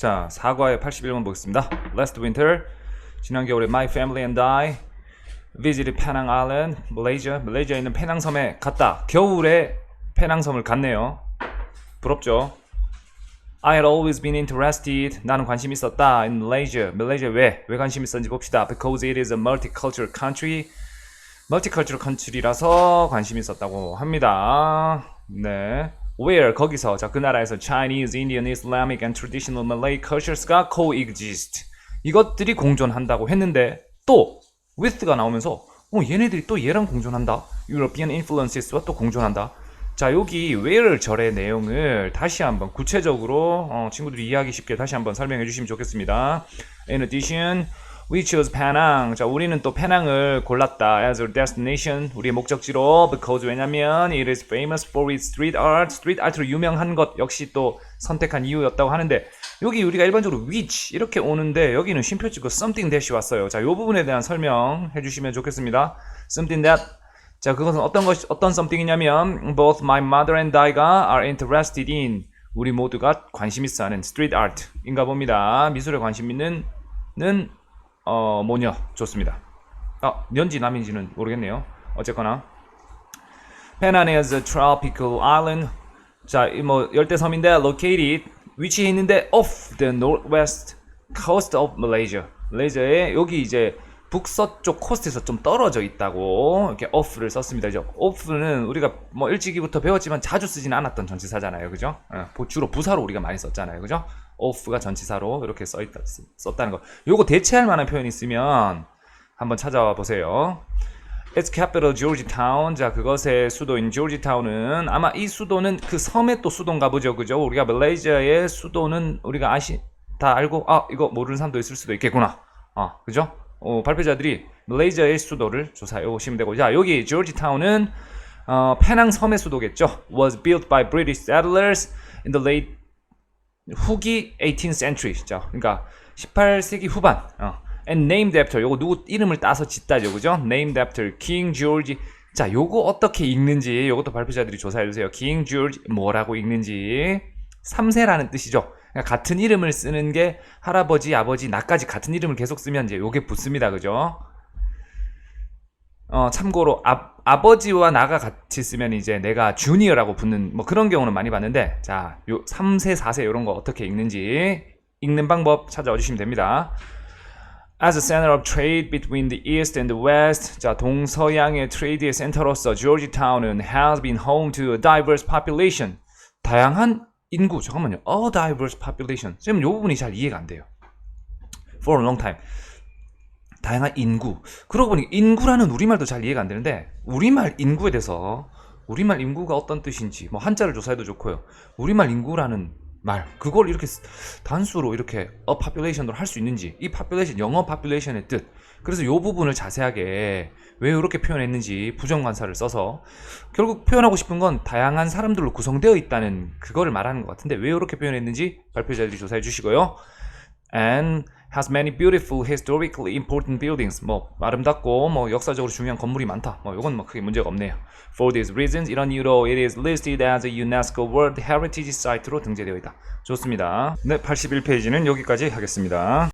자, 사과의 81번 보겠습니다. Last winter, 지난 겨울에 my family and I visited Penang Island, Malaysia. 말레이시아에 있는 페낭섬에 갔다. 겨울에 페낭섬을 갔네요. 부럽죠? I had always been interested. 나는 관심 있었다. In Malaysia. 말레이시아 왜? 왜 관심 있었는지 봅시다. Because it is a multicultural country. multicultural country라서 관심 있었다고 합니다. 네. Where 거기서 자 그 나라에서 Chinese, Indian, Islamic and traditional Malay cultures가 coexist. 이것들이 공존한다고 했는데 또 with가 나오면서 어 얘네들이 또 얘랑 공존한다. European influences와 또 공존한다. 자 여기 where를 절의 내용을 다시 한번 구체적으로 어, 친구들이 이해하기 쉽게 다시 한번 설명해 주시면 좋겠습니다. In addition, we chose Penang. 자 우리는 또 페낭을 골랐다 as our destination. 우리의 목적지로 because 왜냐면 it is famous for its street art. street art로 유명한 것 역시 또 선택한 이유였다고 하는데 여기 우리가 일반적으로 which 이렇게 오는데 여기는 쉼표 찍고 something that이 왔어요. 자 이 부분에 대한 설명해 주시면 좋겠습니다. something that 자, 그것은 어떤 것, 어떤 something이냐면, both my mother and I가 are interested in, 우리 모두가 관심 있어 하는 street art인가 봅니다. 미술에 관심 있는, 는, 어, 뭐냐, 좋습니다. 아, 년지 남인지는 모르겠네요. 어쨌거나. Penang is a tropical island. 자, 이 뭐, 열대 섬인데, located, 위치해 있는데, off the northwest coast of Malaysia. 말레이시아의 여기 이제 북서쪽 코스트에서 좀 떨어져 있다고 이렇게 off를 썼습니다. 이제 off는 우리가 뭐 일찍이부터 배웠지만 자주 쓰지는 않았던 전치사잖아요. 그죠? 어, 보- 주로 부사로 우리가 많이 썼잖아요. 그죠? Off가 전치사로 이렇게 써 있다, 썼다는 거. 요거 대체할 만한 표현 이 있으면 한번 찾아와 보세요. Its capital Georgetown. 자, 그것의 수도인 조지타운은 아마 이 수도는 그 섬의 또 수도인가 보죠. 그죠? 우리가 말레이시아의 수도는 우리가 아시 다 알고 아, 이거 모르는 사람도 있을 수도 있겠구나. 아, 그죠? 어, 발표자들이 말레이시아의 수도를 조사해 오시면 되고 자, 여기 조지타운은 어, 페낭 섬의 수도겠죠. was built by British settlers in the late 후기 18th century. 자, 그러니까 18세기 후반. 어. And named after. 요거 누구 이름을 따서 짓다죠. 그죠? Named after King George. 자, 요거 어떻게 읽는지 요것도 발표자들이 조사해 주세요. King George 뭐라고 읽는지. 3세라는 뜻이죠. 그러니까 같은 이름을 쓰는 게 할아버지, 아버지, 나까지 같은 이름을 계속 쓰면 이제 요게 붙습니다. 그죠? 어, 참고로 아, 아버지와 나가 같이 쓰면 이제 내가 주니어라고 붙는 뭐 그런 경우는 많이 봤는데 자, 요 3세, 4세 이런 거 어떻게 읽는지 읽는 방법 찾아와 주시면 됩니다. As a center of trade between the East and the West, 자 동서양의 트레이드의 센터로서 조지타운은 has been home to a diverse population. 다양한 인구. 잠깐만요. A diverse population. 쌤, 요 부분이 잘 이해가 안 돼요. For a long time. 다양한 인구. 그러고 보니 인구라는 우리말도 잘 이해가 안 되는데 우리말 인구에 대해서 우리말 인구가 어떤 뜻인지 뭐 한자를 조사해도 좋고요. 우리말 인구라는 말 그걸 이렇게 쓰- 단수로 이렇게 a population으로 할 수 있는지 이 population 영어 population의 뜻 그래서 요 부분을 자세하게 왜 이렇게 표현했는지 부정 관사를 써서 결국 표현하고 싶은 건 다양한 사람들로 구성되어 있다는 그거를 말하는 것 같은데 왜 이렇게 표현했는지 발표자들이 조사해 주시고요. and has many beautiful historically important buildings. 뭐 아름답고 뭐 역사적으로 중요한 건물이 많다. 뭐 이건 뭐 크게 문제가 없네요. For these reasons 이런 이유로 it is listed as a UNESCO World Heritage Site로 등재되어 있다. 좋습니다. 네, 81페이지는 여기까지 하겠습니다.